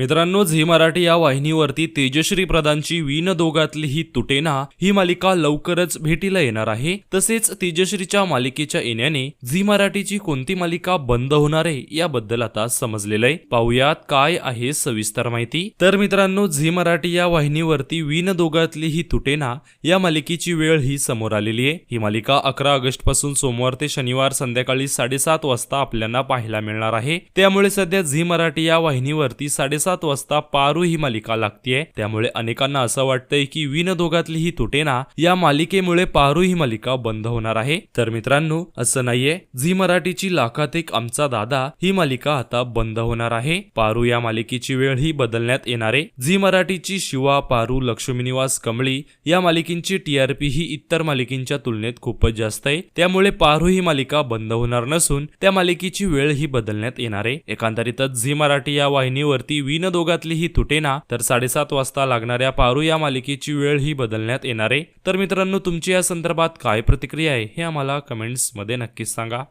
मित्रांनो झी मराठी या वाहिनीवरती तेजश्री प्रधानची वीण दोघातली ही तुटेना ही मालिका लवकरच भेटीला येणार आहे. तसेच तेजश्रीच्या मालिकेच्या येण्याने झी मराठीची कोणती मालिका बंद होणार आहे याबद्दल आता समजलेलं आहे. पाहुयात काय आहे सविस्तर माहिती. तर मित्रांनो झी मराठी या वाहिनीवरती वीण दोघातली ही तुटेना या मालिकेची वेळ ही समोर आलेली आहे. ही मालिका अकरा ऑगस्टपासून सोमवार ते शनिवार संध्याकाळी साडेसात वाजता आपल्याला पाहायला मिळणार आहे. त्यामुळे सध्या झी मराठी या वाहिनीवरती साडेसात वाजता पारू ही मालिका लागतीये. त्यामुळे अनेकांना असं वाटतंय की विन दोघातली ही तुटेना या मालिकेमुळे पारू ही मालिका बंद होणार आहे. तर मित्रांनो असं नाहीये. झी मराठीची लाखात एक आमचा दादा ही मालिका आता बंद होणार आहे. पारू या मालिकेची वेळ ही बदलण्यात येणार आहे. झी मराठीची शिवा पारू लक्ष्मी निवास कमळी या मालिकेंची टीआरपी ही इतर मालिकेंच्या तुलनेत खूपच जास्त आहे. त्यामुळे पारू ही मालिका बंद होणार नसून त्या मालिकेची वेळ ही बदलण्यात येणार आहे. एकांतरितच झी मराठी या वाहिनीवरती विन तीन ही तुटेना तर साडेसात वाजता लागणाऱ्या पारू या मालिकेची वेळ ही बदलण्यात येणार आहे. तर मित्रांनो तुमची या संदर्भात काय प्रतिक्रिया आहे हे आम्हाला कमेंट्समध्ये नक्कीच सांगा.